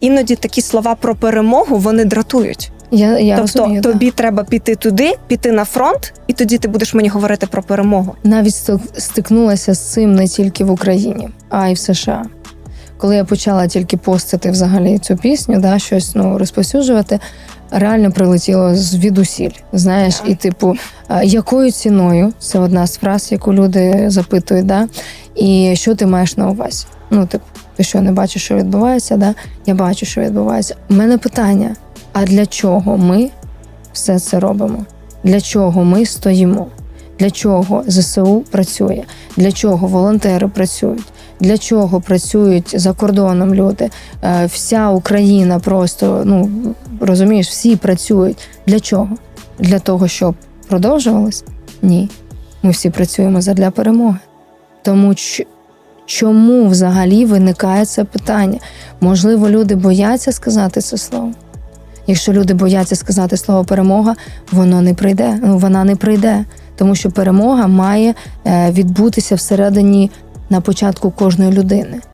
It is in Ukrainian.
Іноді такі слова про перемогу вони дратують. Я, я тобто розумію, да. тобі треба піти туди, піти на фронт, і тоді ти будеш мені говорити про перемогу. навіть стик- стикнулася з цим не тільки в Україні, а й в США. Коли я почала тільки постити взагалі цю пісню, да, щось ну, розповсюджувати, реально прилетіло звідусіль. Знаєш, Так. і типу, якою ціною? Це одна з фраз, яку люди запитують, да? і що ти маєш на увазі? Ну, типу, ти що не бачиш, що відбувається? Да? Я бачу, що відбувається. У мене питання: а для чого ми все це робимо? Для чого ми стоїмо? Для чого ЗСУ працює? Для чого волонтери працюють? Для чого працюють за кордоном люди? Е, Вся Україна просто ну розумієш, всі працюють. Для чого? Для того, щоб продовжувалось? Ні. Ми всі працюємо задля перемоги. Тому ч- чому взагалі виникає це питання? Можливо, люди бояться сказати це слово. Якщо люди бояться сказати слово перемога, воно не прийде. Ну, вона не прийде, тому що перемога має е, відбутися всередині на початку кожної людини.